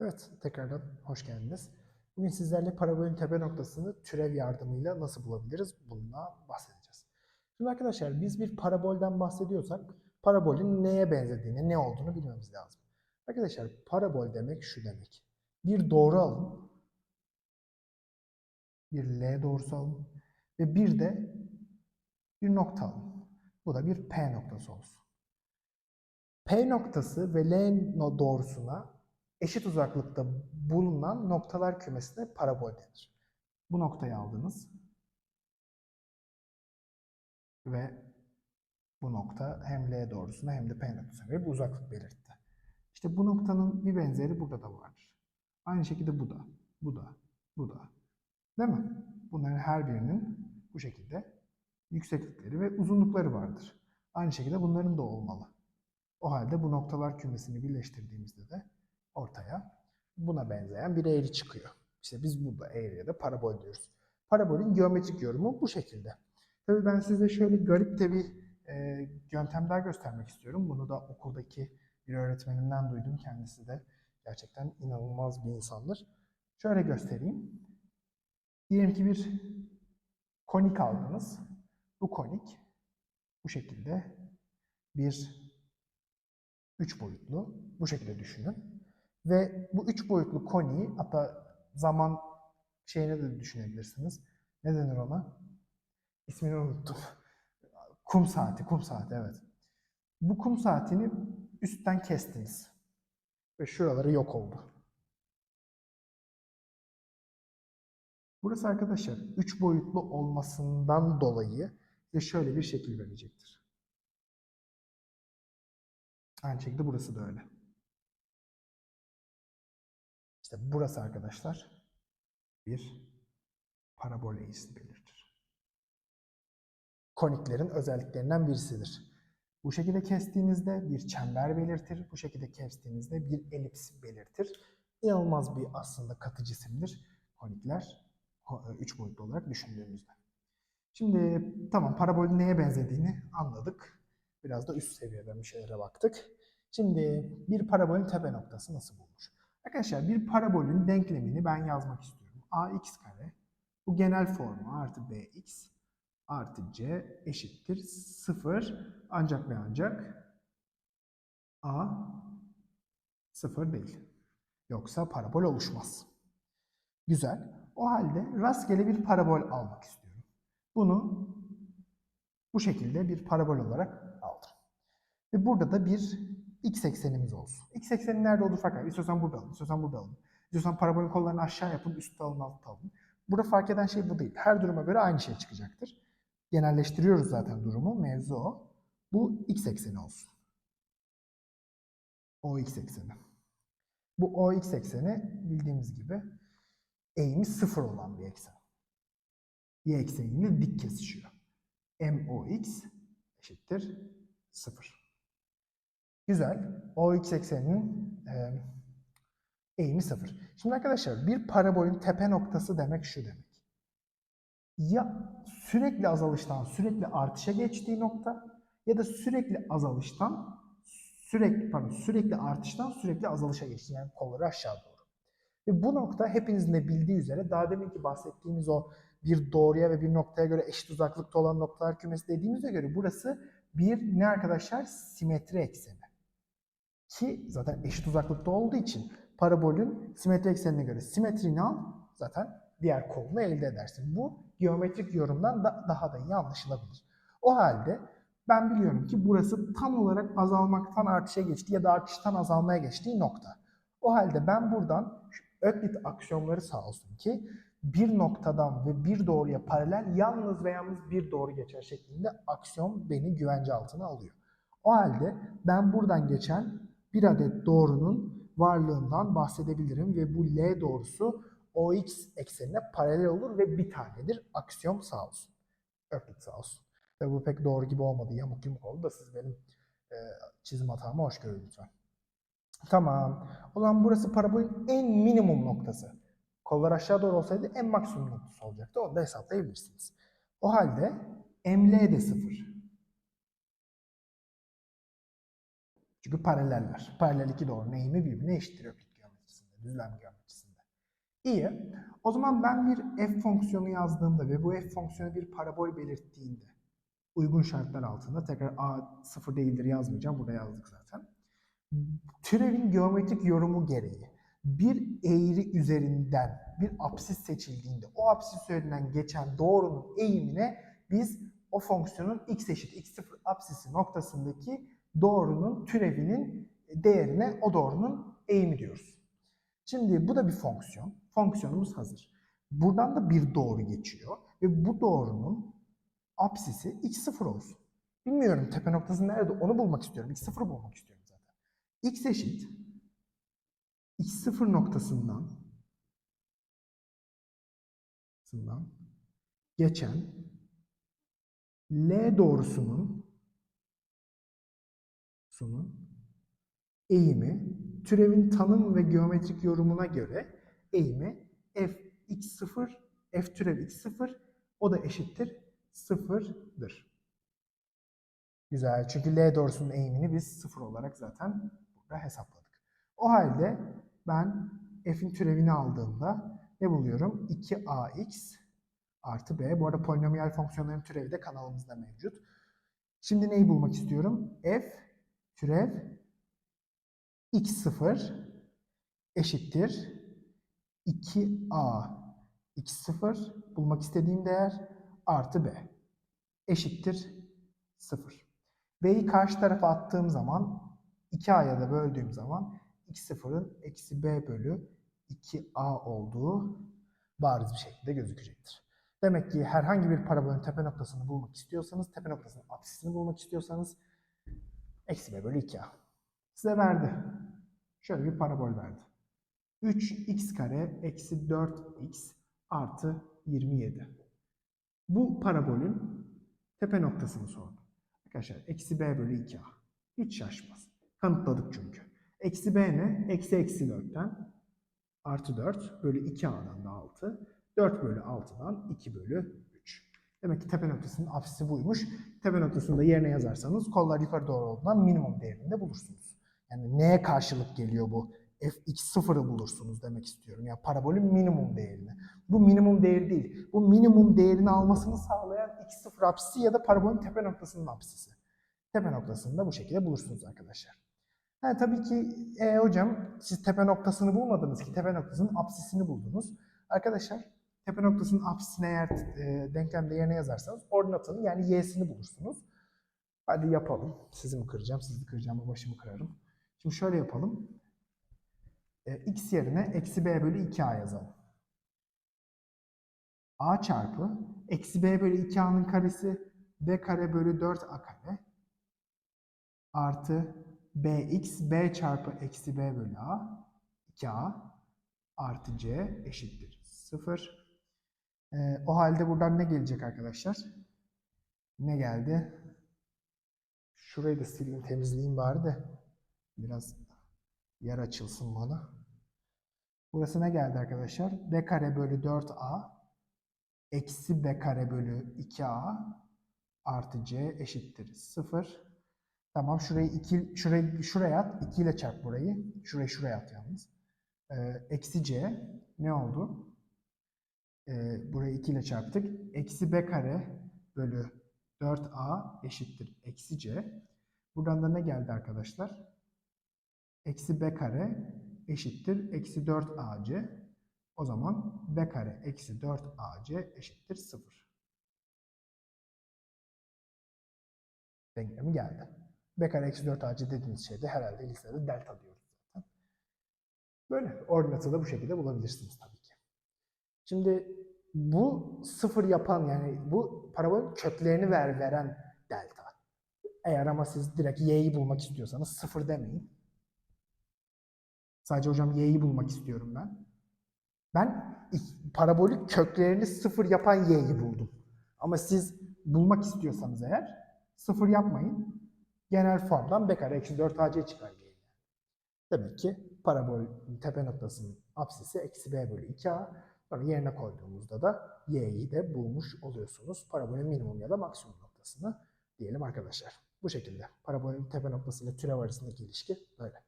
Evet, tekrardan hoş geldiniz. Bugün sizlerle parabolün tepe noktasını türev yardımıyla nasıl bulabiliriz bununla bahsedeceğiz. Şimdi arkadaşlar biz bir parabolden bahsediyorsak parabolün neye benzediğini, ne olduğunu bilmemiz lazım. Arkadaşlar parabol demek şu demek. Bir doğru alın. Bir L doğrusu alın. Ve bir de bir nokta alın. Bu da bir P noktası olsun. P noktası ve L doğrusuna eşit uzaklıkta bulunan noktalar kümesine parabol denir. Bu noktayı aldınız. Ve bu nokta hem L doğrusuna hem de P noktasına göre bir uzaklık belirtti. İşte bu noktanın bir benzeri burada da vardır. Aynı şekilde bu da, bu da, bu da. Değil mi? Bunların her birinin bu şekilde yükseklikleri ve uzunlukları vardır. Aynı şekilde bunların da olmalı. O halde bu noktalar kümesini birleştirdiğimizde de ortaya buna benzeyen bir eğri çıkıyor. İşte biz burada eğriye de parabol diyoruz. Parabolün geometrik yorumu bu şekilde. Tabii ben size şöyle garip de bir e, yöntem daha göstermek istiyorum. Bunu da okuldaki bir öğretmenimden duydum. Kendisi de gerçekten inanılmaz bir insandır. Şöyle göstereyim. Diyelim ki bir konik aldınız. Bu konik bu şekilde bir üç boyutlu. Bu şekilde düşünün. Ve bu üç boyutlu koniyi hatta zaman şeyine de düşünebilirsiniz. Ne denir ona? İsmini unuttum. Kum saati, kum saati evet. Bu kum saatini üstten kestiniz. Ve şuraları yok oldu. Burası arkadaşlar üç boyutlu olmasından dolayı size şöyle bir şekil verecektir. Aynı şekilde burası da öyle. İşte burası arkadaşlar bir parabol eğrisi belirtir. Koniklerin özelliklerinden birisidir. Bu şekilde kestiğinizde bir çember belirtir. Bu şekilde kestiğinizde bir elips belirtir. İnanılmaz bir aslında katı cisimdir konikler. ko- e, Üç boyutlu olarak düşündüğümüzde. Şimdi tamam parabolün neye benzediğini anladık. Biraz da üst seviyeden bir şeylere baktık. Şimdi bir parabolün tepe noktası nasıl bulunur? Arkadaşlar bir parabolün denklemini ben yazmak istiyorum. ax kare bu genel formu artı bx artı c eşittir 0 ancak ve ancak a 0 değil. Yoksa parabol oluşmaz. Güzel. O halde rastgele bir parabol almak istiyorum. Bunu bu şekilde bir parabol olarak aldım. Ve burada da bir x eksenimiz olsun. X ekseni nerede olur fark etmez. İstiyorsan burada alın, istiyorsan burada alın. İstiyorsan parabolün kollarını aşağı yapın, üstte alın, altta alın. Burada fark eden şey bu değil. Her duruma göre aynı şey çıkacaktır. Genelleştiriyoruz zaten durumu. Mevzu o. Bu x ekseni olsun. O x ekseni. Bu o x ekseni bildiğimiz gibi eğimi sıfır olan bir eksen. Y ekseniyle dik kesişiyor. MOX eşittir 0. Güzel. OX ekseninin e, eğimi 0. Şimdi arkadaşlar bir parabolün tepe noktası demek şu demek. Ya sürekli azalıştan sürekli artışa geçtiği nokta ya da sürekli azalıştan sürekli pardon sürekli artıştan sürekli azalışa geçtiği yani kolları aşağı doğru. Ve bu nokta hepinizin de bildiği üzere daha deminki bahsettiğimiz o bir doğruya ve bir noktaya göre eşit uzaklıkta olan noktalar kümesi dediğimize göre burası bir ne arkadaşlar? Simetri ekseni. Ki zaten eşit uzaklıkta olduğu için parabolün simetri eksenine göre simetrini al zaten diğer kolunu elde edersin. Bu geometrik yorumdan da daha da iyi anlaşılabilir. O halde ben biliyorum ki burası tam olarak azalmaktan artışa geçti ya da artıştan azalmaya geçtiği nokta. O halde ben buradan Öklit aksiyonları sağ olsun ki bir noktadan ve bir doğruya paralel yalnız ve yalnız bir doğru geçer şeklinde aksiyon beni güvence altına alıyor. O halde ben buradan geçen bir adet doğrunun varlığından bahsedebilirim ve bu L doğrusu OX eksenine paralel olur ve bir tanedir. Aksiyon sağ olsun. Öklit sağ olsun. Ve bu pek doğru gibi olmadı. Yamuk yumuk oldu da siz benim e, çizim hatamı hoş görün lütfen. Tamam. O zaman burası parabolün en minimum noktası. Kollar aşağı doğru olsaydı en maksimum noktası olacaktı. Onu da hesaplayabilirsiniz. O halde ML de sıfır. Çünkü paraleller. Paralel iki doğrunun eğimi birbirine eşittir öklit geometrisinde. düzlem geometrisinde. İyi. O zaman ben bir f fonksiyonu yazdığımda ve bu f fonksiyonu bir parabol belirttiğinde uygun şartlar altında tekrar a sıfır değildir yazmayacağım. Burada yazdık zaten. Türevin geometrik yorumu gereği bir eğri üzerinden bir apsis seçildiğinde o apsis üzerinden geçen doğrunun eğimine biz o fonksiyonun x eşit x0 apsisi noktasındaki doğrunun türevinin değerine o doğrunun eğimi diyoruz. Şimdi bu da bir fonksiyon. Fonksiyonumuz hazır. Buradan da bir doğru geçiyor ve bu doğrunun apsisi x0 olsun. Bilmiyorum tepe noktası nerede onu bulmak istiyorum. x0'ı bulmak istiyorum zaten. x eşit x0 noktasından noktasından geçen L doğrusunun sunun eğimi türevin tanım ve geometrik yorumuna göre eğimi f x0 f türev x0 o da eşittir sıfırdır. Güzel. Çünkü L doğrusunun eğimini biz sıfır olarak zaten burada hesapladık. O halde ben f'in türevini aldığımda ne buluyorum? 2ax artı b. Bu arada polinomiyal fonksiyonların türevi de kanalımızda mevcut. Şimdi neyi bulmak istiyorum? f türev x0 eşittir 2a x0 bulmak istediğim değer artı b eşittir 0. b'yi karşı tarafa attığım zaman 2a'ya da böldüğüm zaman x0'ın eksi b bölü 2a olduğu bariz bir şekilde gözükecektir. Demek ki herhangi bir parabolün tepe noktasını bulmak istiyorsanız, tepe noktasının apsisini bulmak istiyorsanız eksi b bölü 2a. Size verdi. Şöyle bir parabol verdi. 3x kare eksi 4x artı 27. Bu parabolün tepe noktasını sordu. Arkadaşlar eksi b bölü 2a. Hiç şaşmaz. Kanıtladık çünkü. Eksi b ne? Eksi eksi 4'ten artı 4 bölü 2a'dan da 6. 4 bölü 6'dan 2 bölü 3. Demek ki tepe noktasının apsisi buymuş. Tepe noktasını da yerine yazarsanız kollar yukarı doğru olduğundan minimum değerini de bulursunuz. Yani neye karşılık geliyor bu? fx0'ı bulursunuz demek istiyorum. Yani parabolün minimum değerini. Bu minimum değeri değil. Bu minimum değerini almasını sağlayan x0 apsisi ya da parabolün tepe noktasının apsisi. Tepe noktasını da bu şekilde bulursunuz arkadaşlar. Ha, tabii ki e, hocam siz tepe noktasını bulmadınız ki tepe noktasının apsisini buldunuz. Arkadaşlar tepe noktasının apsisini eğer e, denklemde yerine yazarsanız ordinatını yani y'sini bulursunuz. Hadi yapalım. Sizi mi kıracağım, sizi kıracağım, bu başımı kırarım. Şimdi şöyle yapalım. E, x yerine eksi b bölü 2a yazalım. a çarpı eksi b bölü 2a'nın karesi b kare bölü 4a kare artı bx b çarpı eksi b bölü a 2a artı c eşittir 0. Ee, o halde buradan ne gelecek arkadaşlar? Ne geldi? Şurayı da sileyim temizleyeyim bari de biraz yer açılsın bana. Burası ne geldi arkadaşlar? b kare bölü 4a eksi b kare bölü 2a artı c eşittir 0. Tamam şurayı 2 şurayı şuraya at. 2 ile çarp burayı. Şurayı şuraya at yalnız. Ee, eksi c ne oldu? Ee, burayı 2 ile çarptık. Eksi b kare bölü 4a eşittir eksi c. Buradan da ne geldi arkadaşlar? Eksi b kare eşittir eksi 4ac. O zaman b kare eksi 4ac eşittir 0. Denklemi geldi. b kare eksi 4ac dediğiniz şeyde herhalde lisede delta diyoruz zaten. Böyle ordinatı da bu şekilde bulabilirsiniz tabii. Şimdi bu sıfır yapan yani bu parabolün köklerini ver, veren delta. Eğer ama siz direkt y'yi bulmak istiyorsanız sıfır demeyin. Sadece hocam y'yi bulmak istiyorum ben. Ben parabolik köklerini sıfır yapan y'yi buldum. Ama siz bulmak istiyorsanız eğer sıfır yapmayın. Genel formdan b kare eksi 4 ac çıkar. Demek ki parabol tepe noktasının apsisi eksi b bölü 2a. Sonra yerine koyduğumuzda da y'yi de bulmuş oluyorsunuz. Parabolün minimum ya da maksimum noktasını diyelim arkadaşlar. Bu şekilde parabolün tepe noktası ile türev arasındaki ilişki böyle.